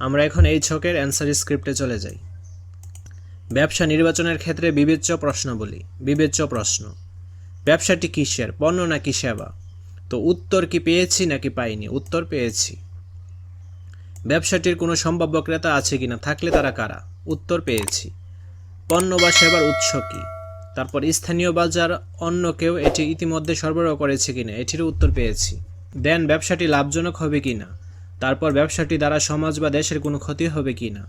আমরা এখন এই ছকের অ্যান্সার স্ক্রিপ্টে চলে যাই। ব্যবসা নির্বাচনের ক্ষেত্রে বিবেচ্য প্রশ্নাবলী বিবেচ্য প্রশ্ন। ব্যবসাটি কিসের, পণ্য নাকি সেবা? তো উত্তর কি পেয়েছি নাকি পাইনি? উত্তর পেয়েছি। ব্যবসাটির কোনো সম্ভাব্য ক্রেতা আছে কি না থাকলে তারা কারা? উত্তর পেয়েছি। পণ্য বা সেবার উৎস কি? তারপর স্থানীয় বাজার, অন্য কেউ এটি ইতিমধ্যে সরবরাহ করেছে কিনা, এটিরও উত্তর পেয়েছি। দেন ব্যবসাটি লাভজনক হবে কিনা? তারপর ব্যবসাটি দ্বারা সমাজ বা দেশের কোনো ক্ষতি হবে কিনা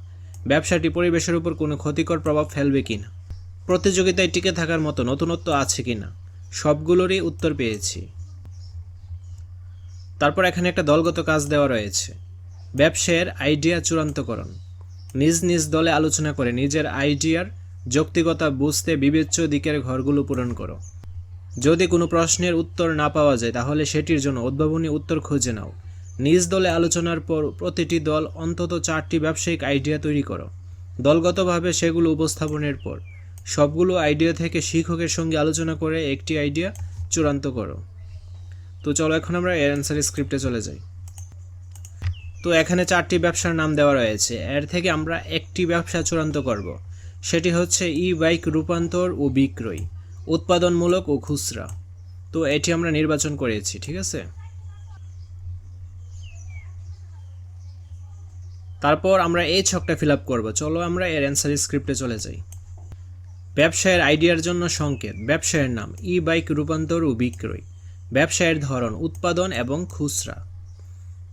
ব্যবসাটি পরিবেশের উপর কোনো ক্ষতিকর প্রভাব ফেলবে কিনা প্রতিযোগিতায় টিকে থাকার মতো নতুনত্ব আছে কিনা সবগুলোরই উত্তর পেয়েছি। তারপর এখানে একটা দলগত কাজ দেওয়া রয়েছে। ব্যবসায়ের আইডিয়া চূড়ান্তকরণ। নিজ নিজ দলে আলোচনা করে নিজের আইডিয়ার যৌক্তিকতা বুঝতে বিবেচ্য দিকের ঘরগুলো পূরণ করো। যদি কোনো প্রশ্নের উত্তর না পাওয়া যায়, তাহলে সেটির জন্য উদ্ভাবনী উত্তর খুঁজে নাও। নিজ দলে আলোচনার পর প্রতিটি দল অন্তত চারটি ব্যবসায়িক আইডিয়া তৈরি করো। দলগতভাবে সেগুলো উপস্থাপনের পর। সবগুলো আইডিয়া থেকে শিক্ষকের সঙ্গে আলোচনা করে একটি আইডিয়া চূড়ান্ত করো। তো চলো এখন আমরা এর অ্যান্সার স্ক্রিপ্টে চলে যাই। তো এখানে চারটি ব্যবসার নাম দেওয়া রয়েছে। এর থেকে আমরা একটি ব্যবসা চূড়ান্ত করব। সেটি হচ্ছে ই বাইক রূপান্তর ও বিক্রয়, উৎপাদনমূলক ও খুচরা। তো এটি আমরা নির্বাচন করেছি, ঠিক আছে? তারপর আমরা এই ছকটা ফিল আপ করব। চলো আমরা এর অ্যান্সার স্ক্রিপ্টে চলে যাই। ব্যবসায়ের আইডিয়ার জন্য সংকেত। ব্যবসায়ের নাম ই বাইক রূপান্তর ও বিক্রয়। ব্যবসায়ের ধরন উৎপাদন এবং খুচরা।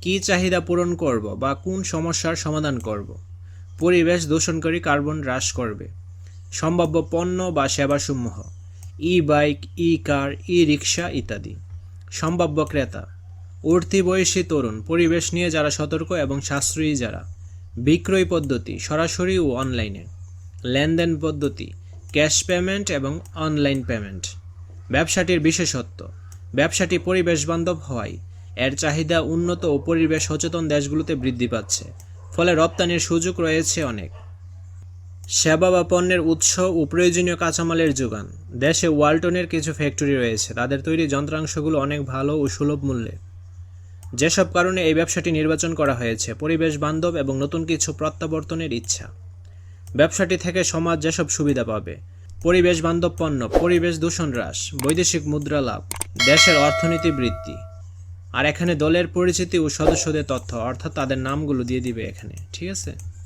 কী চাহিদা পূরণ করব বা কোন সমস্যার সমাধান করব? পরিবেশ দূষণকারী কার্বন হ্রাস করবে। সম্ভাব্য পণ্য বা সেবাসমূহ। ই বাইক ই কার ই রিক্সা ইত্যাদি। সম্ভাব্য ক্রেতা। উঠতি বয়সী তরুণ। পরিবেশ নিয়ে যারা সতর্ক এবং সাশ্রয়ী যারা। বিক্রয় পদ্ধতি সরাসরি ও অনলাইনে। লেনদেন পদ্ধতি, ক্যাশ পেমেন্ট এবং অনলাইন পেমেন্ট। ব্যবসাটির বিশেষত্ব, ব্যবসাটি পরিবেশ বান্ধব হওয়ায় এর চাহিদা উন্নত ও পরিবেশ সচেতন দেশগুলোতে বৃদ্ধি পাচ্ছে, ফলে রপ্তানির সুযোগ রয়েছে অনেক। সেবা বা পণ্যের উৎস ও প্রয়োজনীয় কাঁচামালের যোগান। দেশে ওয়ালটনের কিছু ফ্যাক্টরি রয়েছে, তাদের তৈরি যন্ত্রাংশগুলো অনেক ভালো ও সুলভ মূল্যে। যেসব কারণে এই ব্যবসাটি নির্বাচন করা হয়েছে, পরিবেশ বান্ধব এবং নতুন কিছু প্রত্যাবর্তনের ইচ্ছা। ব্যবসাটি থেকে সমাজ যেসব সুবিধা পাবে, পরিবেশ বান্ধব পণ্য, পরিবেশ দূষণ হ্রাস, বৈদেশিক মুদ্রা লাভ, দেশের অর্থনীতি বৃদ্ধি, আর এখানে দলের পরিচিতি ও সদস্যদের তথ্য, অর্থাৎ তাদের নামগুলো দিয়ে দিবে এখানে, ঠিক আছে?